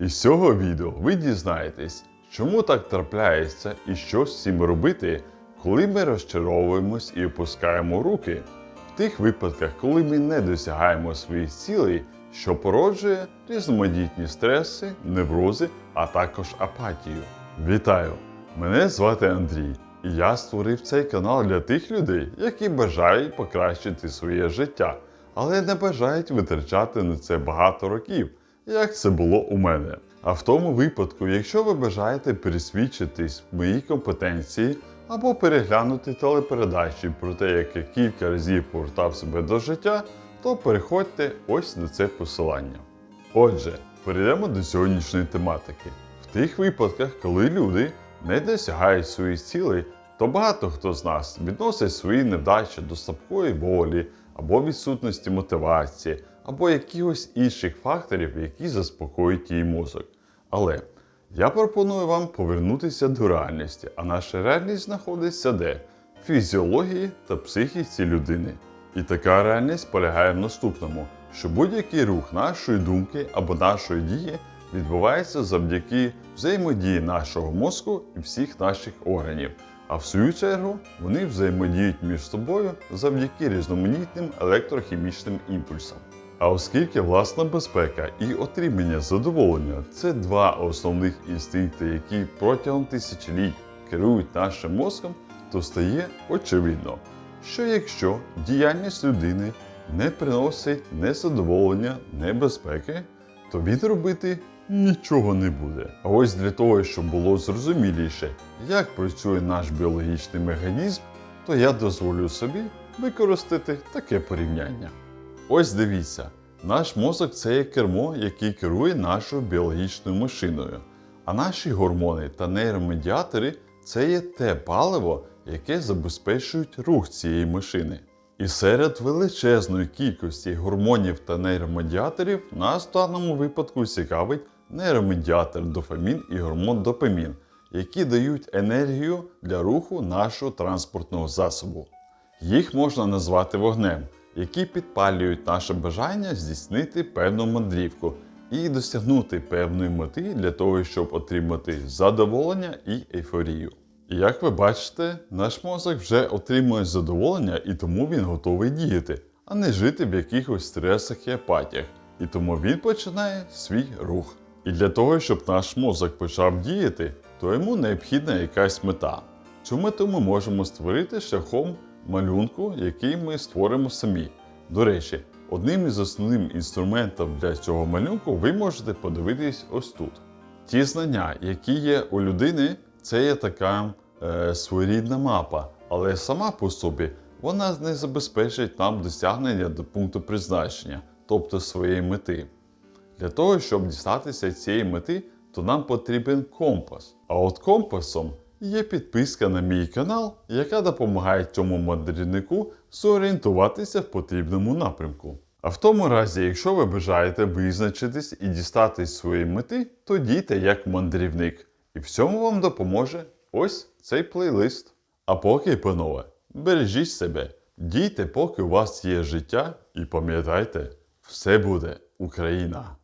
Із цього відео ви дізнаєтесь, чому так трапляється і що з цим робити, коли ми розчаровуємось і опускаємо руки. В тих випадках, коли ми не досягаємо своїх цілей, що породжує різноманітні стреси, неврози, а також апатію. Вітаю! Мене звати Андрій, і я створив цей канал для тих людей, які бажають покращити своє життя, але не бажають витрачати на це багато років, як це було у мене. А в тому випадку, якщо ви бажаєте пересвідчитись моїй компетенції або переглянути телепередачі про те, як я кілька разів повертав себе до життя, то переходьте ось на це посилання. Отже, перейдемо до сьогоднішньої тематики. В тих випадках, коли люди не досягають своїх цілей, то багато хто з нас відносить свої невдачі до слабкої волі або відсутності мотивації, або якихось інших факторів, які заспокоюють її мозок. Але я пропоную вам повернутися до реальності, а наша реальність знаходиться де? В фізіології та психіці людини. І така реальність полягає в наступному, що будь-який рух нашої думки або нашої дії відбувається завдяки взаємодії нашого мозку і всіх наших органів. А в свою чергу вони взаємодіють між собою завдяки різноманітним електрохімічним імпульсам. А оскільки власна безпека і отримання задоволення це два основних інстинкти, які протягом тисячоліть керують нашим мозком, то стає очевидно, що якщо діяльність людини не приносить не задоволення, не безпеки, то він робити нічого не буде. А ось для того, щоб було зрозуміліше, як працює наш біологічний механізм, то я дозволю собі використати таке порівняння. Ось дивіться, наш мозок це є кермо, який керує нашою біологічною машиною. А наші гормони та нейромедіатори це є те паливо, яке забезпечують рух цієї машини. І серед величезної кількості гормонів та нейромедіаторів нас в даному випадку цікавить нейромедіатор дофамін і гормон допамін, які дають енергію для руху нашого транспортного засобу. Їх можна назвати вогнем, які підпалюють наше бажання здійснити певну мандрівку і досягнути певної мети для того, щоб отримати задоволення і ейфорію. І як ви бачите, наш мозок вже отримує задоволення і тому він готовий діяти, а не жити в якихось стресах і апатіях. І тому він починає свій рух. І для того, щоб наш мозок почав діяти, то йому необхідна якась мета. Цю мету ми можемо створити шляхом малюнку, який ми створимо самі. До речі, одним із основним інструментів для цього малюнку ви можете подивитись ось тут. Ті знання, які є у людини, це є така е, своєрідна мапа, але сама по собі вона не забезпечить нам досягнення до пункту призначення, тобто своєї мети. Для того, щоб дістатися цієї мети, то нам потрібен компас. А от компасом є підписка на мій канал, яка допомагає цьому мандрівнику зорієнтуватися в потрібному напрямку. А в тому разі, якщо ви бажаєте визначитись і дістатись своєї мети, то дійте як мандрівник. І в цьому вам допоможе ось цей плейлист. А поки, панове, бережіть себе, дійте, поки у вас є життя, і пам'ятайте, все буде Україна!